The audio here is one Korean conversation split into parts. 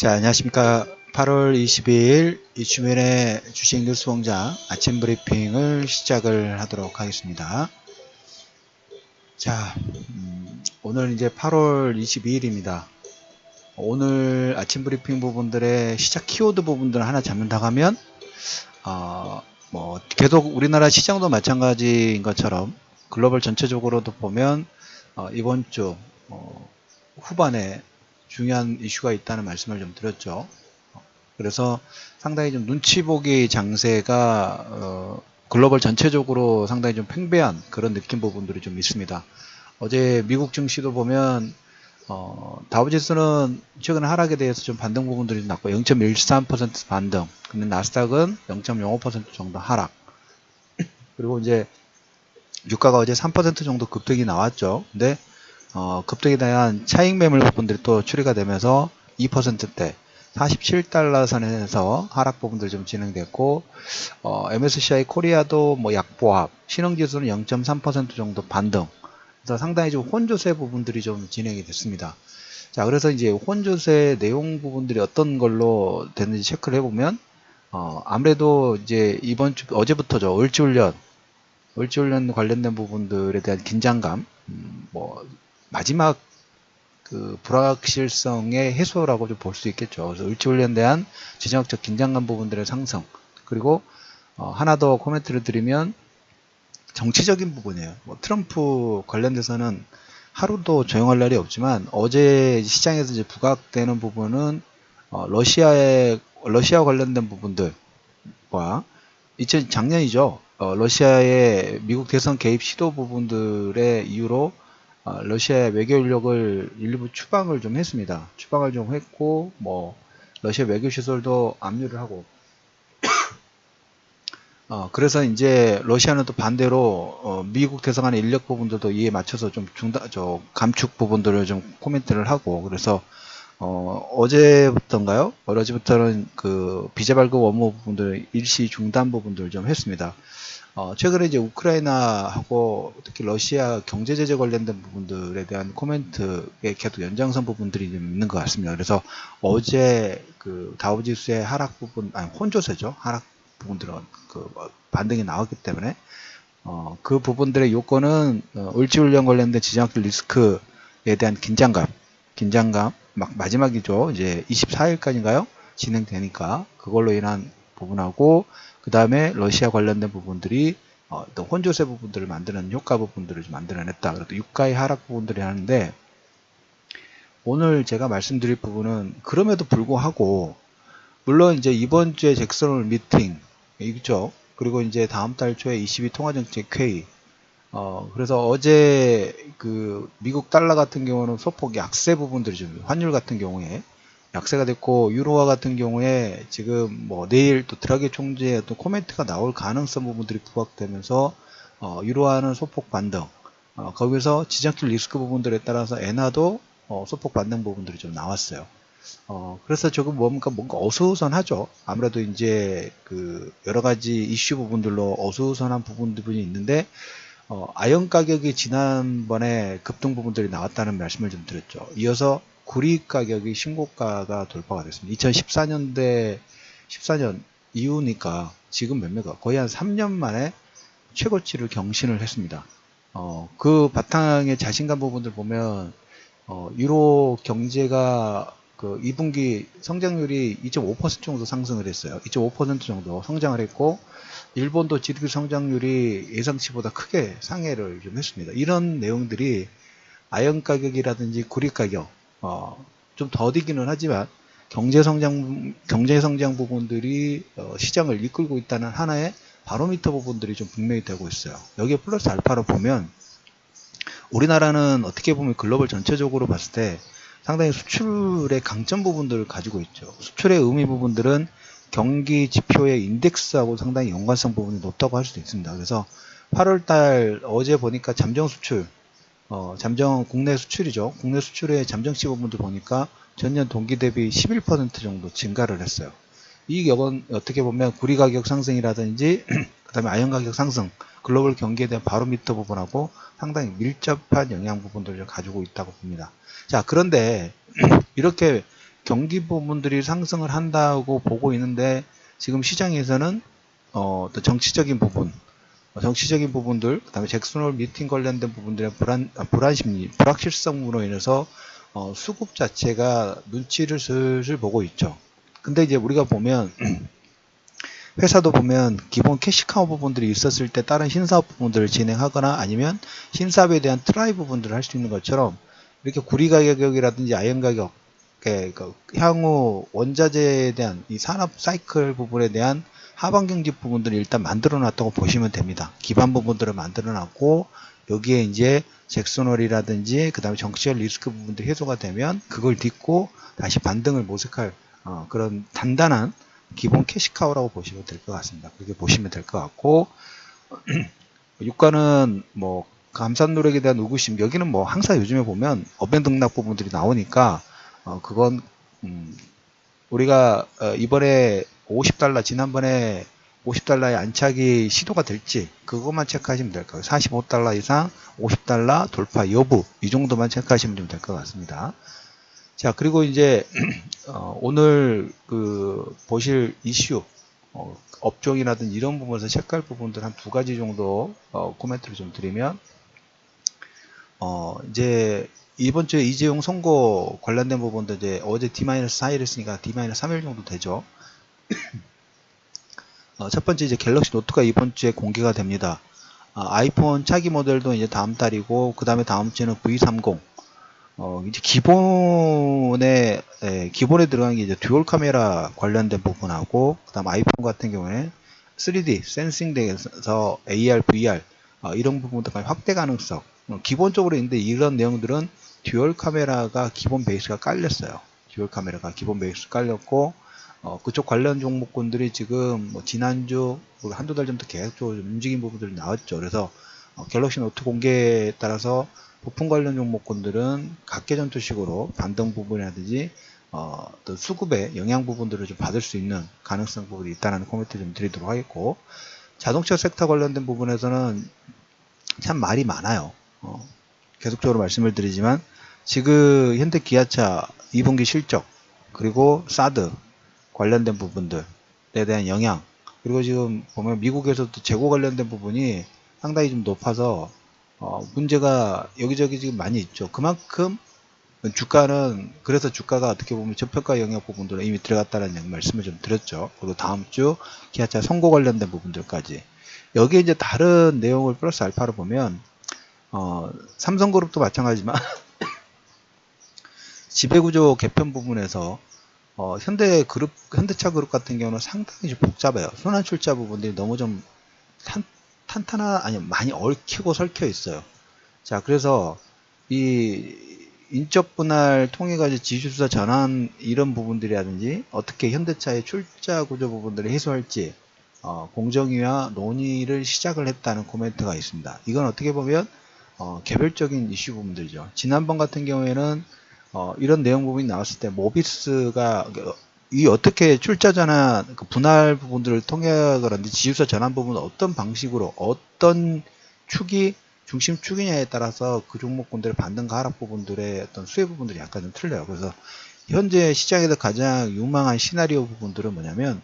자, 안녕하십니까. 8월 22일 이주면의 주식 뉴스 공장 아침 브리핑을 시작을 하도록 하겠습니다. 자, 음, 오늘 이제 8월 22일입니다. 오늘 아침 브리핑 부분들의 시작 키워드 부분들을 하나 잡는다고 하면, 어, 뭐, 계속 우리나라 시장도 마찬가지인 것처럼 글로벌 전체적으로도 보면, 어, 이번 주, 어, 후반에 중요한 이슈가 있다는 말씀을 좀 드렸죠. 그래서 상당히 좀 눈치 보기 장세가 어, 글로벌 전체적으로 상당히 좀 팽배한 그런 느낌 부분들이 좀 있습니다. 어제 미국 증시도 보면 어, 다우지수는 최근 하락에 대해서 좀 반등 부분들이 났고 0.13% 반등. 근데 나스닥은 0.05% 정도 하락. 그리고 이제 유가가 어제 3% 정도 급등이 나왔죠. 근데 어, 급등에 대한 차익 매물 부분들이 또 추리가 되면서 2%대 47달러 선에서 하락 부분들 좀 진행됐고 어, MSCI 코리아도 뭐 약보합 신흥지수는 0.3% 정도 반등. 그래서 상당히 좀 혼조세 부분들이 좀 진행이 됐습니다. 자 그래서 이제 혼조세 내용 부분들이 어떤 걸로 됐는지 체크를 해보면 어, 아무래도 이제 이번 주 어제부터죠. 을지훈련. 을지훈련 관련된 부분들에 대한 긴장감 음, 뭐 마지막 그 불확실성의 해소라고 좀 볼 수 있겠죠. 그래서 을지훈련에 대한 지정학적 긴장감 부분들의 상승 그리고 어, 하나 더 코멘트를 드리면 정치적인 부분이에요. 뭐 트럼프 관련돼서는 하루도 조용할 날이 없지만 어제 시장에서 이제 부각되는 부분은 어, 러시아의 러시아 관련된 부분들과 2000 작년이죠. 어, 러시아의 미국 대선 개입 시도 부분들의 이유로 어, 러시아의 외교 인력을 일부 추방을 좀 했습니다. 추방을 좀 했고 뭐 러시아 외교 시설도 압류를 하고 어, 그래서 이제 러시아는 또 반대로 어, 미국 대사관의 인력 부분들도 이에 맞춰서 좀 중단, 저 감축 부분들을 좀 코멘트를 하고 그래서 어, 어제부터인가요? 어제부터는 그 비자 발급 업무 부분들 일시 중단 부분들을 좀 했습니다. 어, 최근에 이제 우크라이나하고 특히 러시아 경제 제재 관련된 부분들에 대한 코멘트에 계속 연장선 부분들이 좀 있는 것 같습니다. 그래서 어제 그 다우지수의 하락 부분, 아니 혼조세죠. 하락 부분들은 그 반등이 나왔기 때문에 어, 그 부분들의 요건은 어, 을지훈련 관련된 지정학적 리스크에 대한 긴장감, 긴장감 막 마지막이죠. 이제 24일까지인가요? 진행되니까 그걸로 인한 부분하고 그 다음에 러시아 관련된 부분들이 어, 떤 혼조세 부분들을 만드는 효과 부분들을 좀 만들어냈다. 그래도 유가의 하락 부분들이 하는데 오늘 제가 말씀드릴 부분은 그럼에도 불구하고 물론 이제 이번 주에 잭슨홀 미팅 있죠. 그리고 이제 다음 달 초에 22 통화정책 회의. 어 그래서 어제 그 미국 달러 같은 경우는 소폭 약세 부분들이 좀 환율 같은 경우에 약세가 됐고 유로화 같은 경우에 지금 뭐 내일 또 드라기 총재의 어떤 코멘트가 나올 가능성 부분들이 부각되면서 어, 유로화는 소폭 반등 어, 거기서 지정적 리스크 부분들에 따라서 엔화도 어, 소폭 반등 부분들이 좀 나왔어요. 어, 그래서 조금 뭔가 뭔가 어수선하죠. 아무래도 이제 그 여러 가지 이슈 부분들로 어수선한 부분들이 있는데 어, 아연 가격이 지난번에 급등 부분들이 나왔다는 말씀을 좀 드렸죠. 이어서 구리 가격이 신고가가 돌파가 됐습니다. 2014년대 14년 이후니까 지금 몇매가 거의 한 3년 만에 최고치를 경신을 했습니다. 어, 그 바탕의 자신감 부분들 보면 어, 유로 경제가 그 2분기 성장률이 2.5% 정도 상승을 했어요. 2.5% 정도 성장을 했고 일본도 GDP 성장률이 예상치보다 크게 상해를 좀 했습니다. 이런 내용들이 아연 가격이라든지 구리 가격 어, 좀 더디기는 하지만 경제 성장 경제 성장 부분들이 어, 시장을 이끌고 있다는 하나의 바로미터 부분들이 좀 분명히 되고 있어요. 여기에 플러스 알파로 보면 우리나라는 어떻게 보면 글로벌 전체적으로 봤을 때 상당히 수출의 강점 부분들을 가지고 있죠. 수출의 의미 부분들은 경기 지표의 인덱스하고 상당히 연관성 부분이 높다고 할 수도 있습니다. 그래서 8월 달 어제 보니까 잠정 수출 어, 잠정 국내 수출이죠. 국내 수출의 잠정치 부분도 보니까 전년 동기 대비 11% 정도 증가를 했어요. 이 격은 어떻게 보면 구리 가격 상승이라든지 그 다음에 아연 가격 상승 글로벌 경기에 대한 바로미터 부분하고 상당히 밀접한 영향 부분들을 가지고 있다고 봅니다. 자 그런데 이렇게 경기 부분들이 상승을 한다고 보고 있는데 지금 시장에서는 어, 또 정치적인 부분, 어, 정치적인 부분들, 그다음에 잭슨홀 미팅 관련된 부분들의 불안, 아, 불안 심리, 불확실성으로 인해서 어, 수급 자체가 눈치를 슬슬 보고 있죠. 근데 이제 우리가 보면 회사도 보면 기본 캐시카우 부분들이 있었을 때 다른 신사업 부분들을 진행하거나 아니면 신사업에 대한 트라이 부분들을 할 수 있는 것처럼 이렇게 구리 가격이라든지 아연 가격, 그 향후 원자재에 대한 이 산업 사이클 부분에 대한 하반 경직 부분들을 일단 만들어 놨다고 보시면 됩니다. 기반 부분들을 만들어 놨고 여기에 이제 잭슨홀이라든지 그 다음에 정치적 리스크 부분들이 해소가 되면 그걸 딛고 다시 반등을 모색할 어, 그런 단단한 기본 캐시카우라고 보시면 될 것 같습니다. 그렇게 보시면 될 것 같고 유가는 뭐 감산 노력에 대한 의구심 여기는 뭐 항상 요즘에 보면 업행 등락 부분들이 나오니까 어, 그건 음, 우리가 어, 이번에 50달러 지난번에 50달러의 안착이 시도가 될지 그것만 체크하시면 될 거예요. 45달러 이상 50달러 돌파 여부 이 정도만 체크하시면 될것 같습니다. 자 그리고 이제 어, 오늘 그 보실 이슈 어, 업종이라든지 이런 부분에서 체크할 부분들 한 두 가지 정도 어, 코멘트를 좀 드리면 어, 이제 이번 주에 이재용 선거 관련된 부분도 이제 어제 D-4일 했으니까 D-3일 정도 되죠. 어, 첫 번째 이제 갤럭시 노트가 이번 주에 공개가 됩니다. 어, 아이폰 차기 모델도 이제 다음 달이고 그 다음에 다음 주에는 V30 어, 이제 기본에 예, 기본에 들어간 게 이제 듀얼 카메라 관련된 부분하고 그 다음 아이폰 같은 경우에 3D 센싱 등에서 AR, VR 어, 이런 부분들까지 확대 가능성 어, 기본적으로 있는데 이런 내용들은 듀얼 카메라가 기본 베이스가 깔렸어요. 듀얼 카메라가 기본 베이스 깔렸고 어, 그쪽 관련 종목군들이 지금 뭐 지난주 한두 달 전부터 계속 움직인 부분들이 나왔죠. 그래서 어, 갤럭시 노트 공개에 따라서 부품 관련 종목군들은 각계전투식으로 반등 부분이라든지 어, 또 수급의 영향 부분들을 좀 받을 수 있는 가능성 부분이 있다는 코멘트 좀 드리도록 하겠고 자동차 섹터 관련된 부분에서는 참 말이 많아요. 어, 계속적으로 말씀을 드리지만 지금 현대 기아차 2분기 실적 그리고 사드 관련된 부분들에 대한 영향 그리고 지금 보면 미국에서도 재고 관련된 부분이 상당히 좀 높아서 어, 문제가 여기저기 지금 많이 있죠. 그만큼 주가는 그래서 주가가 어떻게 보면 저평가 영역 부분들은 이미 들어갔다는 말씀을 좀 드렸죠. 그리고 다음 주 기아차 선고 관련된 부분들까지 여기에 이제 다른 내용을 플러스 알파로 보면 어, 삼성그룹도 마찬가지지만 지배구조 개편 부분에서 어, 현대 그룹, 현대차 그룹 같은 경우는 상당히 좀 복잡해요. 순환 출자 부분들이 너무 좀 탄, 탄탄하, 아니, 많이 얽히고 설켜 있어요. 자, 그래서 이 인적 분할 통해 가지고 지주사 전환 이런 부분들이라든지 어떻게 현대차의 출자 구조 부분들을 해소할지 어, 공정위와 논의를 시작을 했다는 코멘트가 있습니다. 이건 어떻게 보면 어, 개별적인 이슈 부분들이죠. 지난번 같은 경우에는 어, 이런 내용 부분이 나왔을 때 모비스가 이 어떻게 출자 전환 그 분할 부분들을 통해 그런지 지주사 전환 부분은 어떤 방식으로 어떤 축이 중심 축이냐에 따라서 그 종목군들의 반등과 하락 부분들의 어떤 수혜 부분들이 약간 좀 틀려요. 그래서 현재 시장에서 가장 유망한 시나리오 부분들은 뭐냐면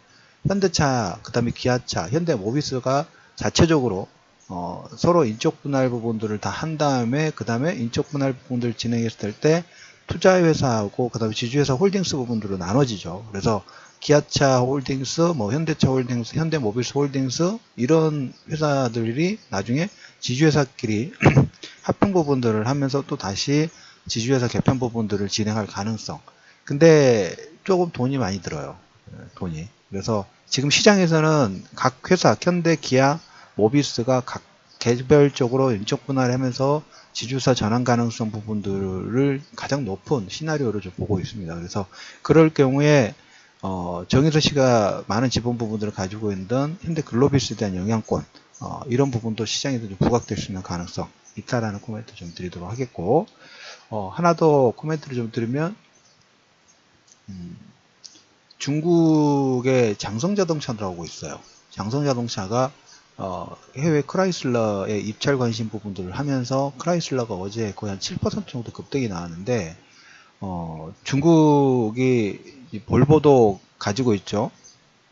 현대차, 그 다음에 기아차, 현대 모비스가 자체적으로 어, 서로 인적 분할 부분들을 다 한 다음에 그 다음에 인적 분할 부분들을 진행했을 때 투자회사하고 그 다음에 지주회사 홀딩스 부분들로 나눠지죠. 그래서 기아차 홀딩스, 뭐 현대차 홀딩스, 현대모비스 홀딩스 이런 회사들이 나중에 지주회사끼리 합병 부분들을 하면서 또 다시 지주회사 개편 부분들을 진행할 가능성. 근데 조금 돈이 많이 들어요. 예, 돈이. 그래서 지금 시장에서는 각 회사, 현대, 기아, 모비스가 각 개별적으로 인적 분할을 하면서 지주사 전환 가능성 부분들을 가장 높은 시나리오를 좀 보고 있습니다. 그래서 그럴 경우에 어, 정의서 씨가 많은 지분 부분들을 가지고 있는 현대 글로비스에 대한 영향권 어, 이런 부분도 시장에서 좀 부각될 수 있는 가능성 있다라는 코멘트 좀 드리도록 하겠고 어, 하나 더 코멘트를 좀 드리면 음, 중국의 장성자동차라고 있어요. 장성자동차가 어, 해외 크라이슬러의 입찰 관심 부분들을 하면서 크라이슬러가 어제 거의 한 7% 정도 급등이 나왔는데 어, 중국이 이 볼보도 가지고 있죠.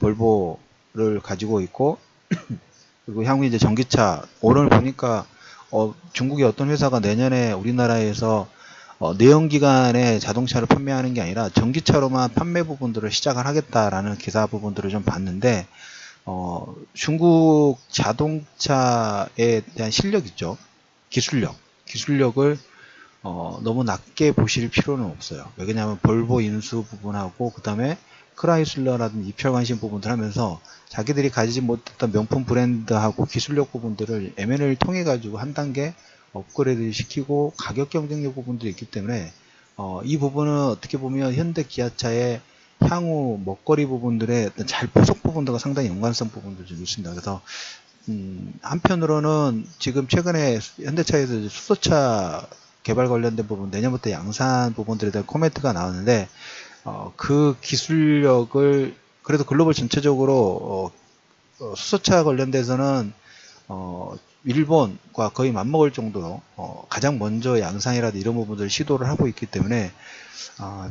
볼보를 가지고 있고 그리고 향후 이제 전기차 오늘 보니까 어, 중국의 어떤 회사가 내년에 우리나라에서 어, 내연기관의 자동차를 판매하는 게 아니라 전기차로만 판매 부분들을 시작을 하겠다라는 기사 부분들을 좀 봤는데 어, 중국 자동차에 대한 실력 있죠. 기술력. 기술력을 어, 너무 낮게 보실 필요는 없어요. 왜냐하면 볼보 인수 부분하고 그 다음에 크라이슬러라든지 입혈관심 부분들 하면서 자기들이 가지지 못했던 명품 브랜드하고 기술력 부분들을 M&A를 통해 가지고 한 단계 업그레이드 시키고 가격 경쟁력 부분들이 있기 때문에 어, 이 부분은 어떻게 보면 현대 기아차의 향후 먹거리 부분들의 어떤 잘 포석 부분들과 상당히 연관성 부분도 좀 있습니다. 그래서 음, 한편으로는 지금 최근에 현대차에서 수소차 개발 관련된 부분 내년부터 양산 부분들에 대한 코멘트가 나오는데 어, 그 기술력을 그래도 글로벌 전체적으로 어, 어, 수소차 관련돼서는 어, 일본과 거의 맞먹을 정도로 어, 가장 먼저 양산이라든 이런 부분들을 시도를 하고 있기 때문에 어,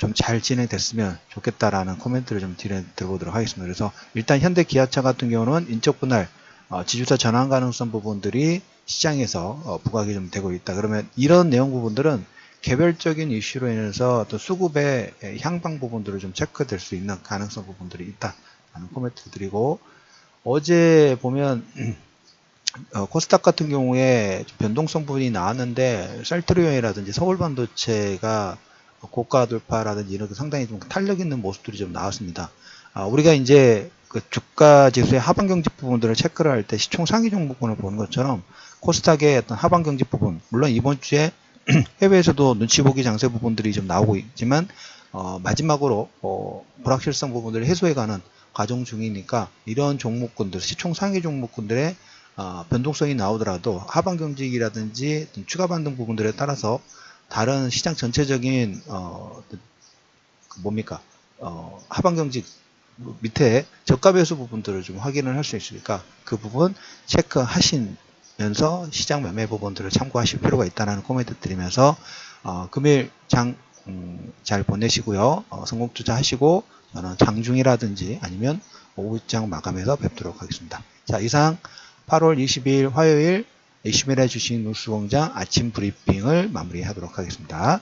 좀 잘 진행됐으면 좋겠다라는 코멘트를 좀 드려, 들어보도록 하겠습니다. 그래서 일단 현대 기아차 같은 경우는 인적 분할 어, 지주사 전환 가능성 부분들이 시장에서 어, 부각이 좀 되고 있다. 그러면 이런 내용 부분들은 개별적인 이슈로 인해서 또 수급의 향방 부분들을 좀 체크될 수 있는 가능성 부분들이 있다라는 코멘트 드리고 어제 보면 어, 코스닥 같은 경우에 변동성 부분이 나왔는데 셀트리온이라든지 서울반도체가 고가 돌파라든지 이런 게 상당히 좀 탄력 있는 모습들이 좀 나왔습니다. 아, 우리가 이제 그 주가 지수의 하반 경직 부분들을 체크를 할 때 시총 상위 종목군을 보는 것처럼 코스닥의 어떤 하반 경직 부분, 물론 이번 주에 해외에서도 눈치 보기 장세 부분들이 좀 나오고 있지만 어, 마지막으로 어, 불확실성 부분들을 해소해가는 과정 중이니까 이런 종목군들, 시총 상위 종목군들의 어, 변동성이 나오더라도 하반 경직이라든지 추가 반등 부분들에 따라서 다른 시장 전체적인 어, 그 뭡니까 어, 하반 경직 밑에 저가 배수 부분들을 좀 확인을 할 수 있으니까 그 부분 체크하시면서 시장 매매 부분들을 참고하실 필요가 있다는 코멘트 드리면서 어, 금일 장, 음, 잘 보내시고요. 어, 성공 투자하시고 저는 장중이라든지 아니면 오후장 마감해서 뵙도록 하겠습니다. 자 이상 8월 22일 화요일 이시메라 주식 뉴스공장 아침 브리핑을 마무리하도록 하겠습니다.